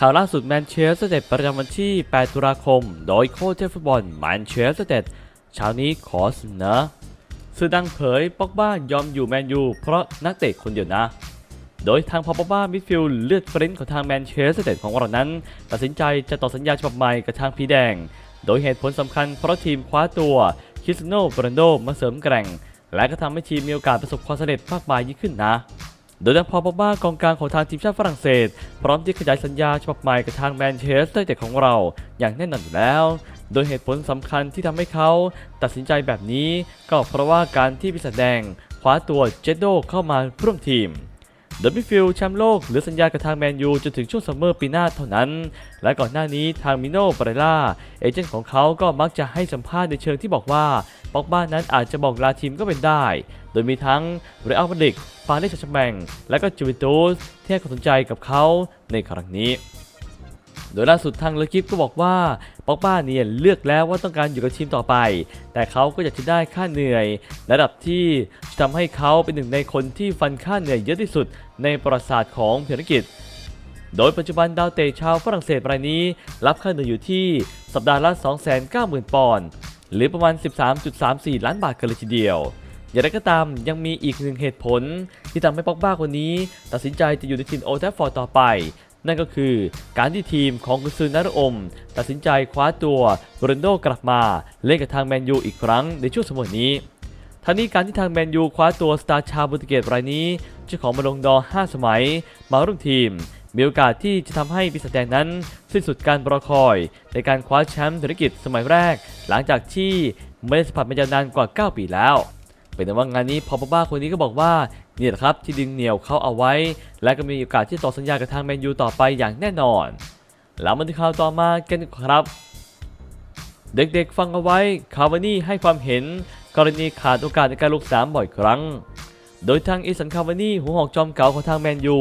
ข่าวล่าสุดแมนเชสเตอร์เต็ดประจำวันที่ 8 ตุลาคม โดยโค้ชเทฟุตบอลแมนเชสเตอร์เต็ดเช้านี้ขอเสนอสื่อดังเผยป็อกบ้ายอมอยู่แมนยูเพราะนักเตะคนเดียวนะ โดยทางพอปบ้ามิดฟิลด์เลือดฟรนซ์ของทางแมนเชสเตอร์เต็ดของเรานั้น ตัดสินใจจะต่อสัญญาฉบับใหม่กับทางพีแดง โดยเหตุผลสำคัญเพราะทีมคว้าตัวคริสโนโรนัลโดมาเสริมแกร่ง และก็ทำให้ทีมมีโอกาสประสบความสำเร็จมากมายยิ่งขึ้นนะ โดยทางพอปบ้ากองกลางของทางทีมชาติฝรั่งเศส พร้อมที่ขยายสัญญาฉบับใหม่กับทางแมนเชสเตอร์เต็ดของเรา อย่างแน่นอนอยู่แล้ว โดยเหตุผลสำคัญที่ทำให้เขาตัดสินใจแบบนี้ก็เพราะว่าการที่พิสดงคว้าตัวเจโดเข้ามาร่วมทีมโดยมิฟิลแชมป์โลกหลือสัญญากับทางแมนยูจนถึงช่วงซัมเมอร์ปีหน้าเท่านั้น และก่อนหน้านี้ทางมิโน่ปาเรล่าเอเจนต์ของเขาก็มักจะให้สัมภาษณ์ในเชิงที่บอกว่าป็อกบ้านนั้นอาจจะบอกลาทีมก็เป็นได้ ดยมีทั้งเรอัลมาดริดปารีสแซงต์แชร์แมงและก็จูเวนตุสที่ให้ความสนใจกับเขาในครั้งนี้ โดยล่าสุดทางเลกิฟก็บอกว่าป็อกบ้าเนี่ยเลือกแล้วว่าต้องการอยู่กับทีมต่อไป แต่เขาก็อยากจะได้ค่าเหนื่อย ระดับที่จะทำให้เขาเป็นหนึ่งในคนที่ฟันค่าเหนื่อยเยอะที่สุดในประวัติศาสตร์ของเพรกิจโดยปัจจุบันดาวเตะชาวฝรั่งเศสรายนี้ รับค่าเหนื่อยอยู่ที่สัปดาห์ละ 290,000 ปอนด์หรือประมาณ 13.34 ล้านบาทกันเลยทีเดียว อย่างไรก็ตามยังมีอีกหนึ่งเหตุผล ที่ทำให้ป็อกบ้าคนนี้ ตัดสินใจจะอยู่ในทีมโอลแทฟฟอร์ดต่อไป นั่นก็คือการที่ทีมของกุซือนารอม ตัดสินใจคว้าตัวโรนโดกลับมาเล่นกับทางแมนยูอีกครั้งในช่วงสมัยนี้ทั้งนี้การที่ทางแมนยูคว้าตัวสตาร์ชาวโปรตุเกสรายนี้เจ้าของบอลงดอ 5 สมัย มาร่วมทีม มีโอกาสที่จะทำให้ปีศาจแดงนั้น สิ้นสุดการรอคอย ในการคว้าแชมป์ธุรกิจสมัยแรก หลังจากที่ไม่ได้สัมผัสมายาวนานกว่า 9 ปีแล้ว เป็นแต่ว่างานนี้พอปบ้าคนนี้ก็บอกว่าเนี่ยครับที่ดึงเหนี่ยวเขาเอาไว้ และก็มีโอกาสที่ต่อสัญญากับทางแมนยูต่อไปอย่างแน่นอน แล้วมาที่ข่าวต่อมากันครับ เด็กๆฟังเอาไว้คาวานี่ให้ความเห็น กรณีขาดโอกาสในการลงสนามบ่อยครั้ง โดยทางอีสันคาวานี่หัวหอกจอมเก่าของทางแมนยู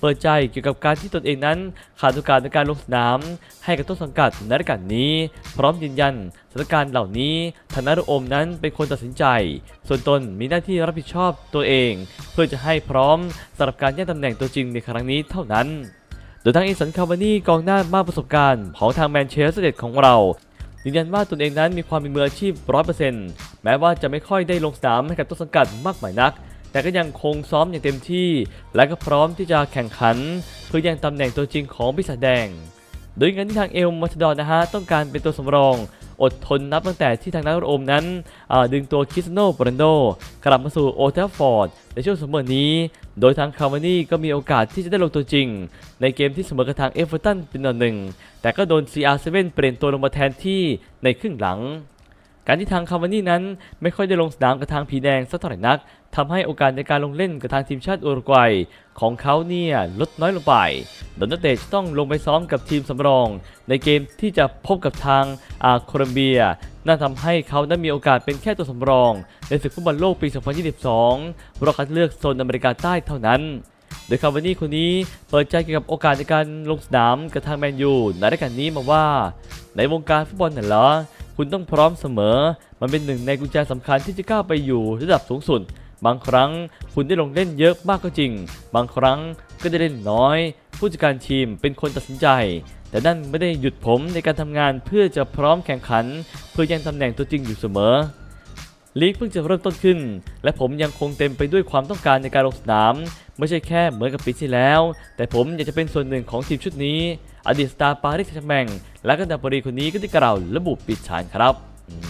เปิดใจเกี่ยวกับการที่ตนเองนั้น ขาดโอกาสในการลงสนาม ให้กับต้นสังกัดในรายการนี้ พร้อมยืนยันสถานการณ์เหล่านี้ทางนารโอมนั้นเป็นคนตัดสินใจ ส่วนตนมีหน้าที่รับผิดชอบตัวเอง เพื่อจะให้พร้อมสำหรับการแย่งตำแหน่งตัวจริงในครั้งนี้เท่านั้นโดยทางอีสันคาวานี่กองหน้ามากประสบการณ์ของทางแมนเชสเตอร์เดของเรายืนยันว่าตนเองนั้นมีความเป็นมืออาชีพ 100%แม้ว่าจะไม่ค่อยได้ลงสนามให้กับต้นสังกัดมากมายนัก แต่ก็ยังคงซ้อมอย่างเต็มที่ และก็พร้อมที่จะแข่งขัน เพื่อย่งตำแหน่งตัวจริงของปีศาจแดง โดยงานที่ทางเอลมาชดอนนะฮะต้องการเป็นตัวสำรอง อดทนนับตั้งแต่ที่ทางนักโอมนั้นดึงตัวคิสโนบรันโดกลับมาสู่โอเทฟฟอร์ดในช่วงสมมอร์นี้ โดยทางคาร์วานี่ก็มีโอกาสที่จะได้ลงตัวจริง ในเกมที่เสมอกับทางเอฟเวอร์ตันเป็นหนึ่งแต่ก็โดน CR7 เปลี่ยนตัวลงมาแทนที่ในครึ่งหลัง การที่ทางคาวานี่นั้นไม่ค่อยได้ลงสนามกับทางผีแดงสักเท่าไหร่นักทำให้โอกาสในการลงเล่นกับทางทีมชาติอุรุกวัยของเขาเนี่ยลดน้อยลงไปโดยนักเตะจต้องลงไปซ้อมกับทีมสำรอง ในเกมที่จะพบกับทางอาโคลัมเบียนั่นทำให้เขานั้นมีโอกาสเป็นแค่ตัวสำรอง ในศึกฟุตบอลโลกปี 2022 รอบคัดเลือกโซนอเมริกาใต้เท่านั้น โดยคาวานี่คนนี้เปิดใจเกี่ยวกับโอกาสในการลงสนามกับทางแมนยูในรายการนี้มาว่า ในวงการฟุตบอลน่ะเหรอ คุณต้องพร้อมเสมอ มันเป็นหนึ่งในกุญแจสำคัญที่จะก้าวไปอยู่ระดับสูงสุด บางครั้งคุณได้ลงเล่นเยอะมากก็จริง บางครั้งก็ได้เล่นน้อย ผู้จัดการทีมเป็นคนตัดสินใจ แต่นั่นไม่ได้หยุดผมในการทำงานเพื่อจะพร้อมแข่งขัน เพื่อยังตำแหน่งตัวจริงอยู่เสมอ ลีกเพิ่งจะเริ่มต้นขึ้น และผมยังคงเต็มไปด้วยความต้องการในการลงสนาม ไม่ใช่แค่เหมือนกับปีที่แล้ว แต่ผมอยากจะเป็นส่วนหนึ่งของทีมชุดนี้ อดีตสตาร์ปารีสแซงแมงและก็ดาบรีคนนี้ก็ได้กล่าวระบุปิดฉานครับ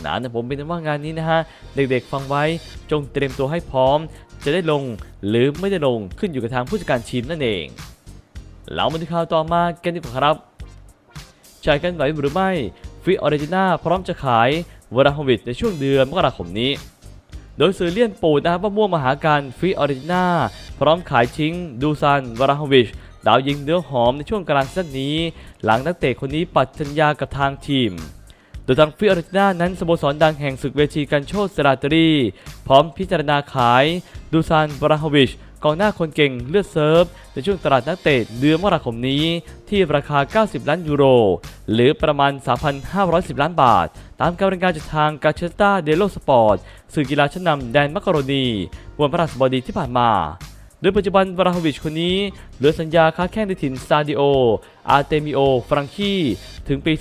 นะแต่ผมเป็นว่างานนี้นะฮะ เด็กๆฟังไว้จงเตรียมตัวให้พร้อม จะได้ลงหรือไม่ได้ลงขึ้นอยู่กับทางผู้จัดการทีมนั่นเองเรามาที่ข่าวต่อมากันดีกว่าครับจ่ายกันไหวหรือไม่ฟิออริจิน่าพร้อมจะขาย วราฮวิดในช่วงเดือนมกราคมนี้ โดยสื่อเลี่ยนปูดนะครับว่าม่วงมหาการฟิออริจินาพร้อมขายทิ้งดูซานวราฮวิชดาวยิงเนื้อหอมในช่วงกลางซีซั่นนี้ หลังนักเตะคนนี้ปัดสัญญากับทางทีม โดยทางฟิออริจินานั้นสโมสรดังแห่งศึกเวทีกันโชตสราตรี พร้อมพิจารณาขายดูซานวราฮวิช กองหน้าคนเก่งเลือดเซิร์ฟ ในช่วงตลาดนักเตะเดือนมกราคมนี้ ที่ราคา 90 ล้านยูโร หรือประมาณ 3,510 ล้านบาท ตามการรายงานจากทางกาเชสตาเดโลสปอร์ตสื่อกีฬาชั้นนำแดนมักกะโรนีวันพฤหัสบดีที่ผ่านมา โดยปัจจุบันวราฮวิชคนนี้เหลือสัญญาค้าแข้งในถิ่นซาดิโอ อาร์เตมิโอ ฟรังคีถึงปี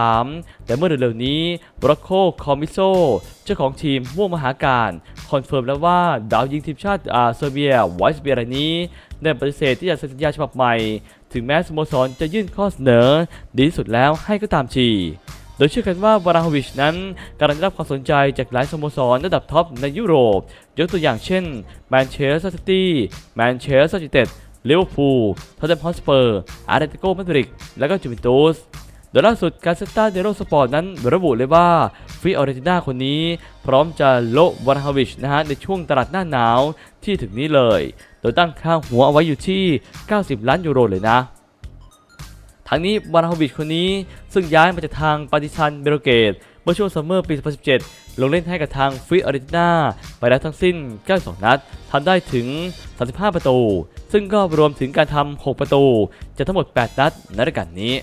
2023 แต่เมื่อเร็วๆนี้บรอโคคอมิโซ เจ้าของทีมม่วงมหาการคอนเฟิร์มแล้วว่าดาวยิงทีมชาติอาเซอร์เบียไวส์เบียรนี้ได้ปฏิเสธที่จะเซ็นสัญญาฉบับใหม่ ถึงแม้สโมสรจะยื่นข้อเสนอ ดีที่สุดแล้วให้ก็ตามที โดยเชื่อกันว่าวาราฮวิชนั้นกำลังได้รับความสนใจจากหลายสโมสรระดับท็อปในยุโรป ยกตัวอย่างเช่นแมนเชสเตอร์ซิตี้แมนเชสเตอร์ยูไนเต็ดลิเวอร์พูลทอตเทนฮอสเปอร์อาร์เตติโกมาดริดและก็จูเวนตุสโดยล่าสุดการเซตาเดโรสปอร์ตนั้นระบุเลยว่าฟิออเรติน่าคนนี้พร้อมจะโละวาราฮวิชนะฮะในช่วงตลาดหน้าหนาวที่ถึงนี้เลย โดยตั้งค่าหัวเอาไว้อยู่ที่ 90 ล้านยูโรเลยนะ ทั้งนี้วาราฮวิชคนนี้ซึ่งย้ายมาจากทางปาร์ติซันเบโรเกตเมื่อช่วงซัมเมอร์ปี 2017 ลงเล่นให้กับทางฟิออเรติน่าไปแล้วทั้งสิ้น 92 นัดทำได้ถึง 35 ประตู ซึ่งก็รวมถึงการทำ 6 ประตูจากทั้งหมด 8 นัดในรายการนี้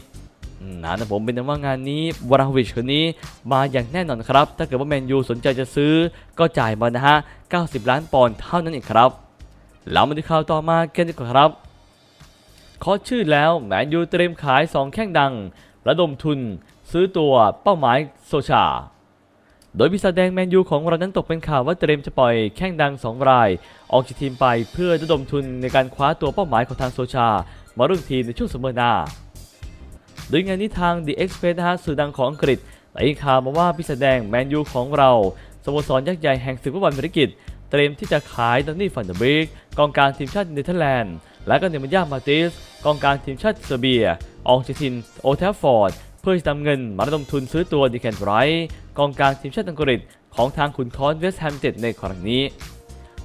นะผมเป็นว่างานนี้วราฮวิชคนนี้มาอย่างแน่นอนครับ ถ้าเกิดว่าแมนยูสนใจจะซื้อก็จ่ายมานะฮะ 90 ล้านปอนด์เท่านั้นเองครับ แล้วมาดูข่าวต่อมากันดีกว่าครับ ขอชื่อแล้วแมนยูเตรียมขาย 2 แข้งดัง ระดมทุน ซื้อตัวเป้าหมายโซชา โดยปีศาแดงแมนยูของเรานั้นตกเป็นข่าวว่าเตรียมจะปล่อยแข้งดัง 2 ราย ออกจากทีมไปเพื่อระดมทุนในการคว้าตัวเป้าหมายของทางโซชา มาร่วมทีมในช่วงซัมเมอร์หน้าโดยงานนี้ทาง The Express นะฮะสื่อดังของอังกฤษได้ข่าวมาว่าพิษแดงแมนยูของเราสโมสรยักษ์ใหญ่แห่งศึกฟุตบอลบริกิตเตรียมที่จะขายดอนนี่ฟันเดอร์บิกกองกลางทีมชาติเนเธอร์แลนด์ และก็เนมันยามาติสกองกลางทีมชาติเซอร์เบีย ออกจากทีมโอเทฟฟอร์ด เพื่อจะนำเงินมาระดมทุนซื้อตัวดิแคนไรท์กองกลางทีมชาติอังกฤษของทางขุนค้อนเวสต์แฮมเต็ดในครั้งนี้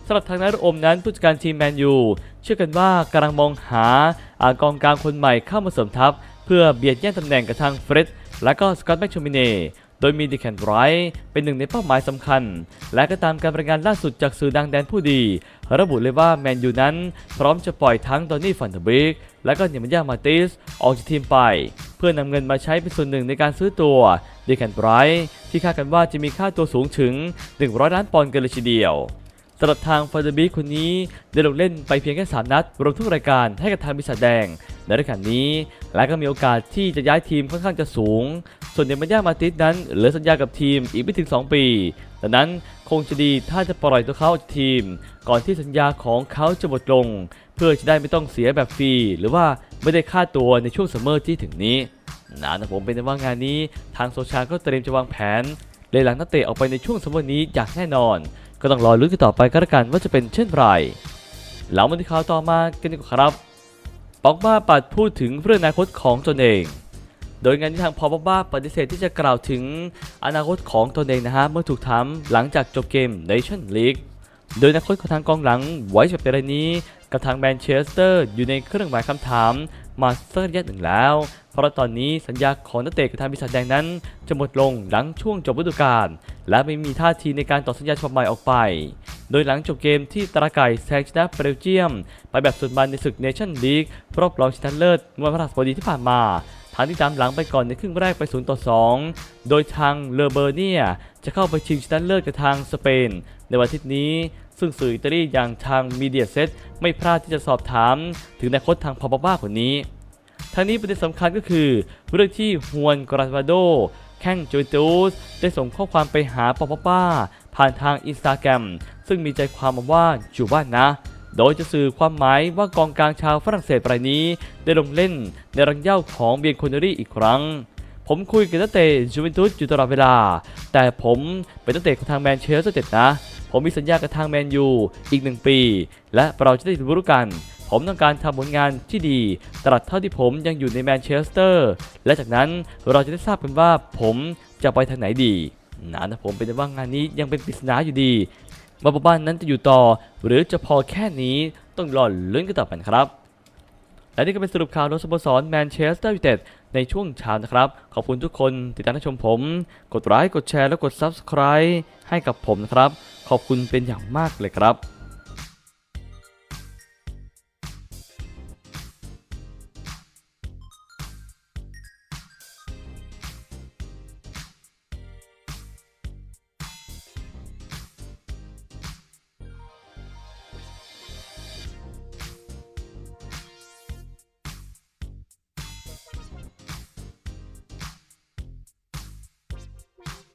สำหรับทางนายอมนั้นผู้จัดการทีมแมนยูเชื่อกันว่ากำลังมองหาอากองกลางคนใหม่เข้ามาเสริมทัพ เพื่อเบียดแย่งตำแหน่งกับทางเฟร็ดและก็สกอตแมคชูมิเน่โดยมีดิแคนไรท์เป็นหนึ่งในเป้าหมายสำคัญ และก็ตามการรายงานล่าสุดจากสื่อดังแดนผู้ดี ระบุเลยว่าแมนยูนั้นพร้อมจะปล่อยทั้งดอนนี่ฟันเดอร์บิกและก็เนมันยามาติสออกจากทีมไป เพื่อนำเงินมาใช้เป็นส่วนหนึ่งในการซื้อตัวเดิแคนไบรท์ที่คาดกันว่าจะมีค่าตัวสูงถึง 100 ล้านปอนด์กันเลยทีเดียวสำหรับทางฟาเดบีคนนี้ได้ลงเล่นไปเพียงแค่ 3 นัด รวมทุกรายการให้กับทางบิสาแดงในรายการนี้ และก็มีโอกาสที่จะย้ายทีมค่อนข้างจะสูง ส่วนเดมันยามาติสนั้นเหลือสัญญากับทีมอีกไม่ถึง 2 ปี ดังนั้นคงจะดีถ้าจะปล่อยตัวเขาออกจากทีม ก่อนที่สัญญาของเขาจะหมดลง เพื่อจะได้ไม่ต้องเสียแบบฟรีหรือว่าไม่ได้ค่าตัวในช่วงซัมเมอร์ที่ถึงนี้นะนะผมเป็นว่างานนี้ทางโซชาก็เตรียมจะวางแผนเลยหลังนักเตะออกไปในช่วงซัมเมอร์นี้อย่างแน่นอน ก็ต้องรอลุ้นกันต่อไปก็แล้วกันว่าจะเป็นเช่นไรหลังมาที่ข่าวต่อมากันดีกว่าครับปอกบ้าปัดพูดถึงเรื่องอนาคตของตนเอง โดยงานที่ทางพอปบ้าปฏิเสธที่จะกล่าวถึงอนาคตของตนเองนะฮะเมื่อถูกถามหลังจากจบเกม Nation League โดยอนาคตของทางกองหลังไว้แบบรายนี้กับทางแมนเชสเตอร์อยู่ในเครื่องหมายคำถามมาสักระยะหนึ่งแล้ว เพราะตอนนี้สัญญาของนักเตะกับทางบิสัทแดงนั้น จะหมดลงหลังช่วงจบฤดูกาลและไม่มีท่าทีในการต่อสัญญาฉบับใหม่ออกไป โดยหลังจบเกมที่ตราไก่แซงชนะเบลเยียม ไปแบบสุดมันในศึกเนชั่นลีกรอบรองชนะเลิศเมื่อวันพฤหัสบดีที่ผ่านมา ทางที่ตามหลังไปก่อนในครึ่งแรกไป0ต่อ2 โดยทางเลเบอร์เนียจะเข้าไปชิงชนะเลิศกับทางสเปน ในวันอาทิตย์นี้ ซึ่งสื่ออิตาลีอย่างทางมีเดียเซตไม่พลาดที่จะสอบถามถึงอนคตทางพอปบ้าคนนี้ทางนี้ประเด็นสำคัญก็คือ เรื่องที่ฮวนกราสวาโดแข้งโจยตูสได้ส่งข้อความไปหาปอปป้า ผ่านทางอินสตาแกรมซึ่งมีใจความว่าอยู่บ้านนะ โดยจะสื่อความหมายว่ากองกลางชาวฝรั่งเศสรายนี้ ได้ลงเล่นในรังเย้าของเบียนโคเนอรี่อีกครั้ง ผมคุยกับนักเตะจูเวนตุสอยู่ตลอดเวลา แต่ผมเป็นนักเตะของทางแมนเชสเตอร์เจ็ดนะ ผมมีสัญญากับทางแมนยูอีกหนึ่งปี และเราจะได้รู้กัน ผมต้องการทำผลงานที่ดีตลอดเท่าที่ผมยังอยู่ในแมนเชสเตอร์ และจากนั้นเราจะได้ทราบกันว่าผมจะไปทางไหนดีนะนะผมเป็นว่างานนี้ยังเป็นปริศนาอยู่ดี ว่าปบ้านนั้นจะอยู่ต่อ หรือจะพอแค่นี้ต้องรอลุ้นกันต่อไปครับ และนี่ก็เป็นสรุปข่าวรถสโมสรแมนเชสเตอร์ยูไนเต็ดในช่วงเช้านะครับ ขอบคุณทุกคนติดตามชมผม กดไลค์กดแชร์และกด Subscribe ให้กับผมนะครับ ขอบคุณเป็นอย่างมากเลยครับ